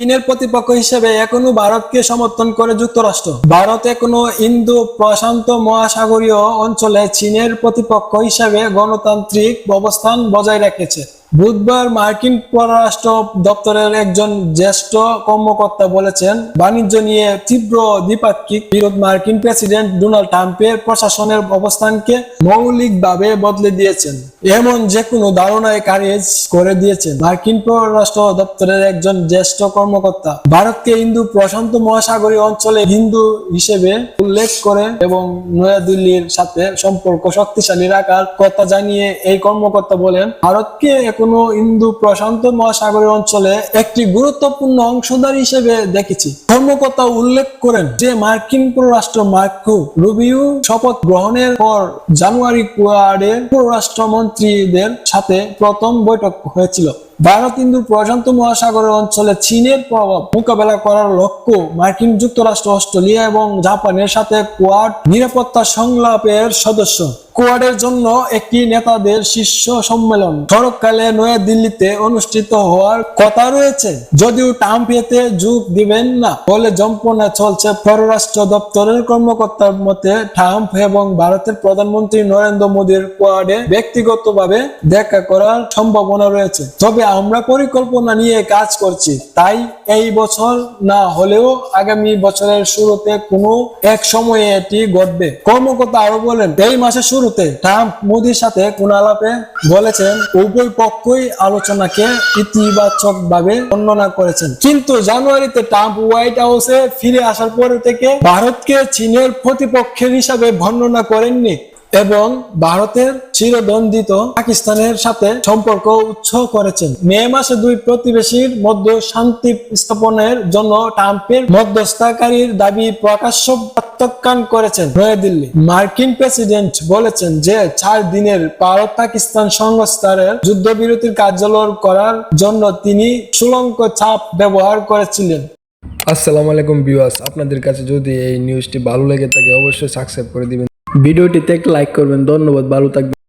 চীনের প্রতিপক্ষ হিসেবে এখনও ভারতকে সমর্থন করে যুক্তরাষ্ট্র। ভারত এখনও ইন্দো প্রশান্ত মহাসাগরীয় অঞ্চলে চীনের প্রতিপক্ষ হিসেবে গণতান্ত্রিক অবস্থান বজায় রেখেছে। বুধবার মার্কিন পররাষ্ট্র দপ্তরের একজন জ্যেষ্ঠ কর্মকর্তা বলেছেন, বাণিজ্য নিয়ে তীব্র দ্বিপাক্ষিক বিরোধ মার্কিন প্রেসিডেন্ট ডোনাল্ড ট্রাম্পের প্রশাসনের অবস্থানকে মৌলিকভাবে বদলে দিয়েছেন। এমন যে কোনো ধারণায় খারিজ করে দিয়েছেন মার্কিন পররাষ্ট্র দপ্তরের একজন জ্যেষ্ঠ কর্মকর্তা। ভারতকে হিন্দু প্রশান্ত মহাসাগরীয় অঞ্চলে হিন্দু হিসেবে উল্লেখ করে এবং নয়াদিল্লির সাথে সম্পর্ক শক্তিশালী রাখার কথা জানিয়ে এই কর্মকর্তা বলেন, ভারতকে এখনও হিন্দু প্রশান্ত মহাসাগরীয় অঞ্চলে একটি গুরুত্বপূর্ণ অংশদার হিসেবে দেখেছি। কর্মকর্তা উল্লেখ করেন যে মার্কিন পররাষ্ট্র মার্কো রুবিও শপথ গ্রহণের পর জানুয়ারি কোয়াডের পররাষ্ট্রমন্ত্রীদের সাথে প্রথম বৈঠক হয়েছিল। ভারত হিন্দু প্রশান্ত মহাসাগরের অঞ্চলে চীনের প্রভাব মোকাবেলা করার লক্ষ্য মার্কিন যুক্তরাষ্ট্র, অস্ট্রেলিয়া এবং জাপানের সাথে কোয়াড নিরাপত্তা সংলাপের সদস্য। কোয়াডের জন্য একটি নেতাদের শীর্ষ সম্মেলন। শরৎকালে নয়াদিল্লিতে অনুষ্ঠিত হওয়ার কথা রয়েছে। যদিও ট্রাম্প এতে যোগ দিবেন না বলে জল্পনা চলছে পররাষ্ট্র দপ্তরের কর্মকর্তার মতে ট্রাম্প এবং ভারতের প্রধানমন্ত্রী নরেন্দ্র মোদীর কোয়াডে ব্যক্তিগতভাবে দেখা করার সম্ভাবনা রয়েছে। তবে আমরা পরিকল্পনা নিয়ে কাজ করছি, তাই এই বছর না হলেও আগামী বছরের শুরুতে কোনো এক সময়ে এটি ঘটবে। কর্মকর্তা আরও বলেন, এই মাসের শুরুতে ট্রাম্প মোদীর সাথে কোন আলাপে বলেছেন, উভয় পক্ষই আলোচনাকে ইতিবাচক ভাবে বর্ণনা করেছেন। কিন্তু জানুয়ারিতে ট্রাম্প হোয়াইট হাউসে ফিরে আসার পরে থেকে ভারতকে চীনের প্রতিপক্ষের হিসাবে বর্ণনা করেননি। এবং ভারতের চিরদ্বন্দ্বিত পাকিস্তানের সাথে সম্পর্ক উচ্চ করেছেন। মে মাসে দুই প্রতিবেশীর মধ্যে শান্তি স্থাপনের জন্য ট্রাম্পের মধ্যস্থকারীর দাবি প্রকাশ্য প্রত্যাখ্যান করেছেন নয়াদিল্লি। মার্কিন প্রেসিডেন্ট বলেছেন যে চার দিনের ভারত পাকিস্তান সংস্থারের যুদ্ধবিরতির কার্যালয় করার জন্য তিনি সুলঙ্ক চাপ ব্যবহার করেছিলেন। আসসালামু আলাইকুম ভিউয়ার্স, আপনাদের কাছে যদি এই নিউজটি ভালো লেগে থাকে, অবশ্যই সাবস্ক্রাইব করে দিবেন। ভিডিওটিতে একটা লাইক করবেন ধন্যবাদ ভালো থাকবেন